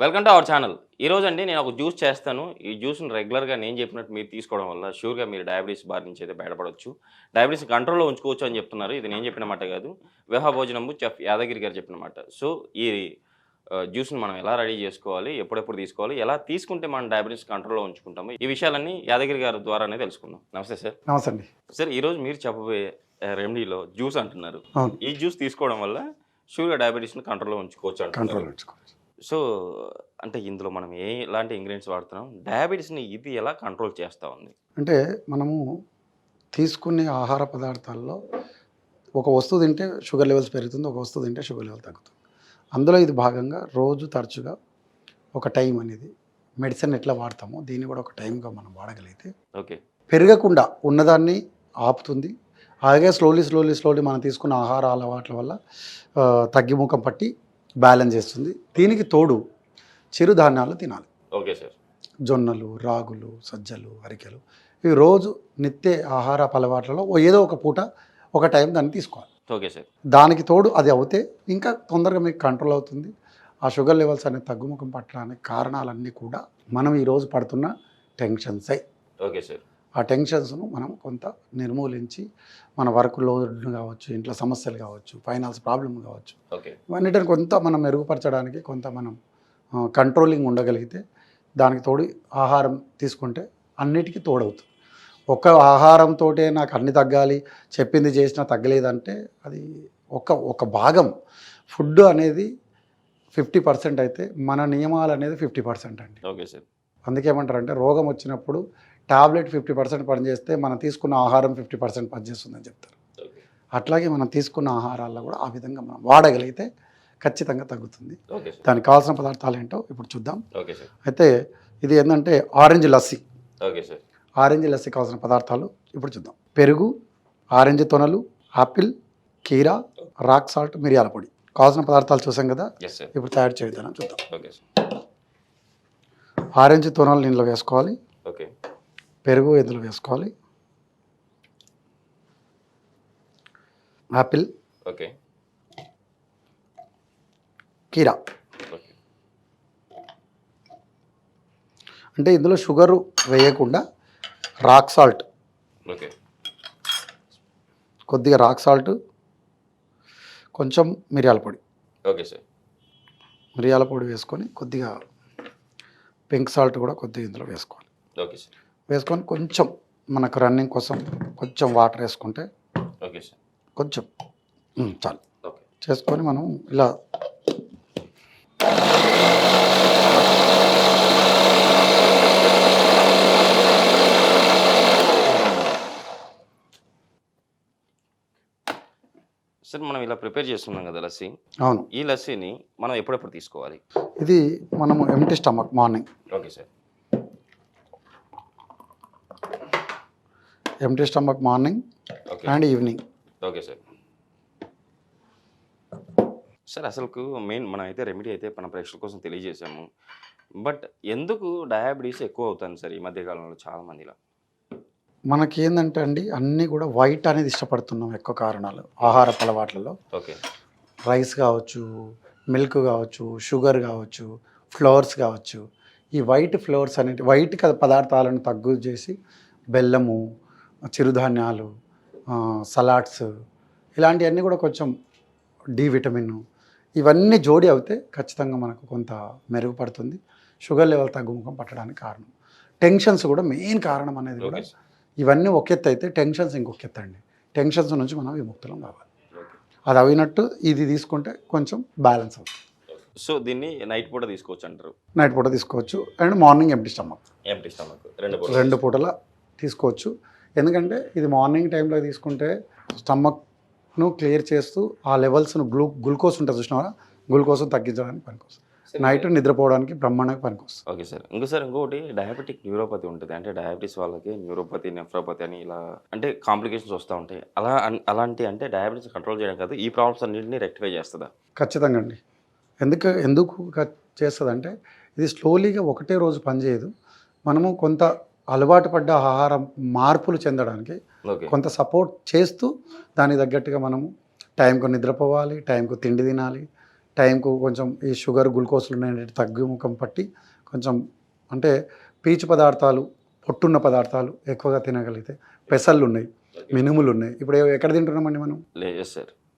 Welcome to our channel. ఈ రోజు అండి నేను ఒక జ్యూస్ చేస్తాను. ఈ జ్యూస్ని రెగ్యులర్గా నేను చెప్పినట్టు మీరు తీసుకోవడం వల్ల షూర్గా మీరు డయాబెటీస్ బారి నుంచి అయితే బయటపడవచ్చు డయాబెటీస్ కంట్రోల్లో ఉంచుకోవచ్చు అని చెప్తున్నారు. ఇది నేను చెప్పిన మాట కాదు. వివాహ భోజనము చెఫ్ యాదగిరి గారు చెప్పిన మాట. సో ఈ జ్యూస్ని మనం ఎలా రెడీ చేసుకోవాలి? ఎప్పుడెప్పుడు తీసుకోవాలి? ఎలా తీసుకుంటే మనం డయాబెటీస్ కంట్రోల్లో ఉంచుకుంటాము? ఈ విషయాలన్నీ యాదగిరి గారి ద్వారానే తెలుసుకుందాం. నమస్తే సార్. నమస్తే అండి సార్ ఈరోజు మీరు చెప్పబోయే రెమెడీలో జ్యూస్ అంటున్నారు. ఈ జ్యూస్ తీసుకోవడం వల్ల షూర్గా డయాబెటీస్ని కంట్రోల్లో ఉంచుకోవచ్చు కంట్రోల్ ఉంచుకోవచ్చు. సో అంటే ఇందులో మనం ఏ ఎలాంటి ఇంగ్రీడియంట్స్ వాడుతున్నాం? డయాబెటీస్ని ఇది ఎలా కంట్రోల్ చేస్తూ ఉంది? అంటే మనము తీసుకునే ఆహార పదార్థాల్లో ఒక వస్తువు తింటే షుగర్ లెవెల్స్ పెరుగుతుంది ఒక వస్తువు తింటే షుగర్ లెవెల్ తగ్గుతుంది. అందులో ఇది భాగంగా రోజు తరచుగా ఒక టైం అనేది మెడిసిన్ ఎట్లా వాడతామో దీన్ని కూడా ఒక టైంగా మనం వాడగలిగితే ఓకే. పెరగకుండా ఉన్నదాన్ని ఆపుతుంది. అలాగే స్లోలీ స్లోలీ స్లోలీ మనం తీసుకున్న ఆహార అలవాట్ల వల్ల తగ్గిముఖం పట్టి బ్యాలెన్స్ చేస్తుంది. దీనికి తోడు చిరుధాన్యాలు తినాలి. Okay sir. జొన్నలు రాగులు సజ్జలు అరికెలు ఇవి రోజు నిత్య ఆహార అలవాట్లలో ఏదో ఒక పూట ఒక టైం దాన్ని తీసుకోవాలి. Okay sir. దానికి తోడు అది అవుతే ఇంకా తొందరగా మీకు కంట్రోల్ అవుతుంది. ఆ షుగర్ లెవెల్స్ అనేది తగ్గుముఖం పట్టడానికి కారణాలన్నీ కూడా మనం ఈరోజు పడుతున్న టెన్షన్సే. Okay sir. ఆ టెన్షన్స్ను మనం కొంత నిర్మూలించి మన వర్క్ లోడ్ కావచ్చు ఇంట్లో సమస్యలు కావచ్చు ఫైనాన్స్ ప్రాబ్లం కావచ్చు ఇవన్నిటిని కొంత మనం మెరుగుపరచడానికి కొంత మనం కంట్రోలింగ్ ఉండగలిగితే దానికి తోడు ఆహారం తీసుకుంటే అన్నిటికీ తోడవుతుంది. ఒక్క ఆహారంతో నాకు అన్ని తగ్గాలి చెప్పింది చేసినా తగ్గలేదంటే అది ఒక ఒక భాగం. ఫుడ్ అనేది ఫిఫ్టీ పర్సెంట్ అయితే మన నియమాలు అనేది ఫిఫ్టీ పర్సెంట్ అండి. Okay sir. అందుకే ఏమంటారంటే రోగం వచ్చినప్పుడు టాబ్లెట్ ఫిఫ్టీ పర్సెంట్ పనిచేస్తే మనం తీసుకున్న ఆహారం ఫిఫ్టీ పర్సెంట్ పనిచేస్తుందని చెప్తారు. అట్లాగే మనం తీసుకున్న ఆహారాల్లో కూడా ఆ విధంగా మనం వాడగలిగితే ఖచ్చితంగా తగ్గుతుంది. దానికి కావాల్సిన పదార్థాలు ఏంటో ఇప్పుడు చూద్దాం. అయితే ఇది ఏంటంటే ఆరెంజ్ లస్సీ. ఆరెంజ్ లస్సీ కావాల్సిన పదార్థాలు ఇప్పుడు చూద్దాం. పెరుగు ఆరెంజ్ తొనలు ఆపిల్ కీరా రాక్ సాల్ట్ మిరియాల పొడి. కావాల్సిన పదార్థాలు చూసాం కదా? ఇప్పుడు తయారు చేయ విధానం చూద్దాం ఆరెంజ్ తొనలు ఇందులో వేసుకోవాలి. పెరుగు ఇందులో వేసుకోవాలి? ఆపిల్. ఓకే. కీరా. అంటే ఇందులో షుగరు వేయకుండా రాక్ సాల్ట్. ఓకే. కొద్దిగా రాక్ సాల్ట్ కొంచెం మిరియాల పొడి. Okay sir. మిరియాల పొడి వేసుకొని కొద్దిగా పింక్ సాల్ట్ కూడా కొద్దిగా ఇందులో వేసుకోవాలి. Okay sir. వేసుకొని కొంచెం మనకు రన్నింగ్ కోసం కొంచెం వాటర్ వేసుకుంటే ఓకే సార్. కొంచెం ఉమ్, చాలు. ఓకే. చేసుకొని మనం ఇలా సార్ మనం ఇలా ప్రిపేర్ చేస్తున్నాం కదా లస్సీ. అవును. ఈ లస్సీని మనం ఎప్పుడెప్పుడు తీసుకోవాలి? ఇది మనము empty stomach morning okay sir. Empty stomach morning and evening okay sir sir అసలుకు మెయిన్ మనం అయితే రెమెడీ అయితే మన ప్రేక్షకుల కోసం తెలియజేసాము బట్ ఎందుకు డయాబెటీస్ ఎక్కువ అవుతుంది సార్ ఈ మధ్య కాలంలో చాలా మందిలో? మనకి ఏంటంటే అండి అన్నీ కూడా వైట్ అనేది ఇష్టపడుతున్నాం ఎక్కువ కారణాలు. ఆహార అలవాట్లలో. ఓకే రైస్ కావచ్చు మిల్క్ కావచ్చు షుగర్ కావచ్చు ఫ్లవర్స్ కావచ్చు. ఈ వైట్ ఫ్లవర్స్ అనేటి వైట్ పదార్థాలను తగ్గు చేసి బెల్లము చిరుధాన్యాలు సలాడ్స్ ఇలాంటివన్నీ కూడా కొంచెం డి విటమిన్ ఇవన్నీ జోడి అవుతే ఖచ్చితంగా మనకు కొంత మెరుగుపడుతుంది. షుగర్ లెవెల్ తగ్గుముఖం పట్టడానికి కారణం. టెన్షన్స్ కూడా మెయిన్ కారణం అనేది కూడా ఇవన్నీ ఒక ఎత్తు అయితే టెన్షన్స్ ఇంకొక ఎత్తు అండి. టెన్షన్స్ నుంచి మనం విముక్తులం కావాలి. అది అయినట్టు ఇది తీసుకుంటే కొంచెం బ్యాలెన్స్ అవుతుంది. సో దీన్ని నైట్ పూట తీసుకోవచ్చు అంటారు. నైట్ పూట తీసుకోవచ్చు. And morning empty stomach empty stomach రెండు పూటల తీసుకోవచ్చు. ఎందుకంటే ఇది మార్నింగ్ టైంలో తీసుకుంటే స్టమక్ను క్లియర్ చేస్తూ ఆ లెవెల్స్ను గ్లూ గ్లూకోజ్ ఉంటుంది చూసినారా గ్లూకోజ్ తగ్గించడానికి పనికొస్తుంది. నైట్ నిద్రపోవడానికి బ్రహ్మాండంగా పనికొస్తుంది. Okay sir. ఇంకో సార్ ఇంకోటి డయాబెటిక్ న్యూరోపతి ఉంటుంది. అంటే డయాబెటీస్ వాళ్ళకి న్యూరోపతి నెఫ్రోపతి అని ఇలా అంటే కాంప్లికేషన్స్ వస్తూ ఉంటాయి. అలా అలాంటి అంటే డయాబెటీస్ కంట్రోల్ చేయడం కాదు. ఈ ప్రాబ్లమ్స్ అన్నింటినీ రెక్టిఫై చేస్తుందా? ఖచ్చితంగా అండి. ఎందుకు ఎందుకు చేస్తుందంటే ఇది స్లోలీగా ఒకటే రోజు పనిచేయదు. మనము కొంత అలవాటు పడ్డ ఆహారం మార్పులు చెందడానికి కొంత సపోర్ట్ చేస్తూ దానికి తగ్గట్టుగా మనము టైంకు నిద్రపోవాలి టైంకు తిండి తినాలి టైంకు కొంచెం ఈ షుగర్ గ్లూకోజ్లు ఉన్నాయి తగ్గుముఖం పట్టి కొంచెం అంటే పీచు పదార్థాలు పొట్టున్న పదార్థాలు ఎక్కువగా తినగలిగితే పెసళ్ళు ఉన్నాయి మినుములు ఉన్నాయి. ఇప్పుడు ఎక్కడ తింటున్నామండి మనం?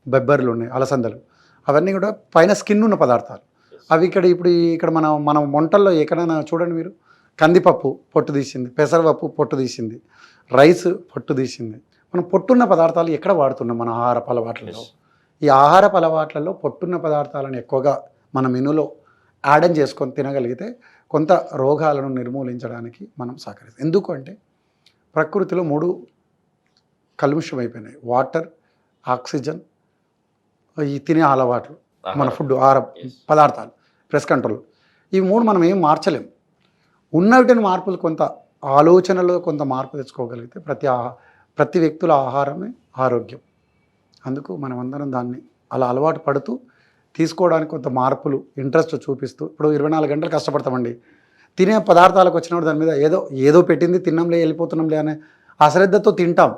బెబ్బర్లు ఉన్నాయి అలసందలు. అవన్నీ కూడా పైన స్కిన్ ఉన్న పదార్థాలు. అవి ఇక్కడ ఇప్పుడు ఇక్కడ మనం మనం వంటల్లో ఎక్కడైనా చూడండి మీరు. కందిపప్పు పొట్టు తీసింది పెసరపప్పు పొట్టు తీసింది రైస్ పొట్టు తీసింది. మనం పొట్టున్న పదార్థాలు ఎక్కడ వాడుతున్నాం మన ఆహార అలవాట్లలో? ఈ ఆహార అలవాట్లలో పొట్టున్న పదార్థాలను ఎక్కువగా మన మెనులో యాడన్ చేసుకొని తినగలిగితే కొంత రోగాలను నిర్మూలించడానికి మనం సహకరిస్తాం. ఎందుకు అంటే ప్రకృతిలో మూడు కలుషితం అయిపోయినాయి వాటర్ ఆక్సిజన్ ఈ తినే అలవాట్లు మన ఫుడ్ ఆహార పదార్థాలు ప్రెస్ కంట్రోల్. ఈ మూడు మనం ఏం మార్చలేం. ఉన్నవిటిని మార్పులు కొంత ఆలోచనలో కొంత మార్పు తెచ్చుకోగలిగితే ప్రతి ఆహా ప్రతి వ్యక్తుల ఆహారమే ఆరోగ్యం. అందుకు మనం అందరం దాన్ని అలా అలవాటు పడుతూ తీసుకోవడానికి కొంత మార్పులు ఇంట్రెస్ట్ చూపిస్తూ ఇప్పుడు ఇరవై నాలుగు గంటలు కష్టపడతామండి. తినే పదార్థాలకు వచ్చినప్పుడు దాని మీద ఏదో ఏదో పెట్టింది తిన్నాంలే వెళ్ళిపోతున్నాంలే అనే అశ్రద్ధతో తింటాం.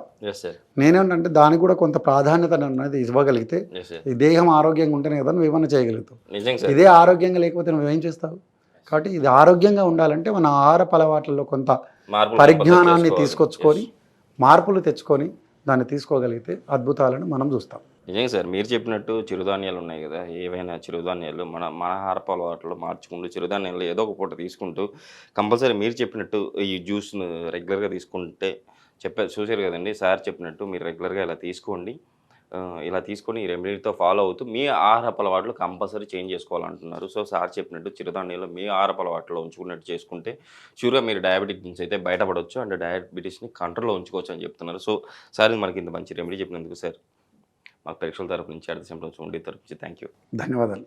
నేనేమంటే దానికి కూడా కొంత ప్రాధాన్యత అనేది ఇవ్వగలిగితే దేహం ఆరోగ్యంగా ఉంటేనే కదా నువ్వు ఏమైనా చేయగలుగుతావు ఇదే ఆరోగ్యంగా లేకపోతే నువ్వేం చేస్తావు? కాబట్టి ఇది ఆరోగ్యంగా ఉండాలంటే మన ఆహార అలవాట్లలో కొంత పరిజ్ఞానాన్ని. తీసుకొచ్చుకొని మార్పులు తెచ్చుకొని దాన్ని తీసుకోగలిగితే అద్భుతాలను మనం చూస్తాం. నిజంగా సార్ మీరు చెప్పినట్టు చిరుధాన్యాలు ఉన్నాయి కదా. ఏవైనా చిరుధాన్యాలు మన మన ఆహారపు అలవాట్లు మార్చుకుంటూ చిరుధాన్యాలు ఏదో ఒక పూట తీసుకుంటూ కంపల్సరీ మీరు చెప్పినట్టు ఈ జ్యూస్ను రెగ్యులర్గా తీసుకుంటే చెప్పారు చూసారు కదండి సార్ చెప్పినట్టు మీరు రెగ్యులర్గా ఇలా తీసుకోండి. ఇలా తీసుకొని ఈ రెమెడీతో ఫాలో అవుతూ మీ ఆహారపు అలవాట్లు కంపల్సరీ చేంజ్ చేసుకోవాలంటున్నారు. సో సార్ చెప్పినట్టు చిరుధాన్యాలు మీ ఆహారపు అలవాట్లో ఉంచుకున్నట్టు చేసుకుంటే షూర్గా మీరు డయాబెటిక్ నుంచి అయితే బయటపడవచ్చు అండ్ డయాబెటీస్ని కంట్రోల్లో ఉంచుకోవచ్చు అని చెప్తున్నారు. సో సార్ ఇది మనకి ఇంత మంచి రెమెడీ చెప్పినందుకు సార్. మాకు పరీక్షల తరపు నుంచి అర్థం ఉండి తరపు నుంచి థ్యాంక్ యూ ధన్యవాదాలు.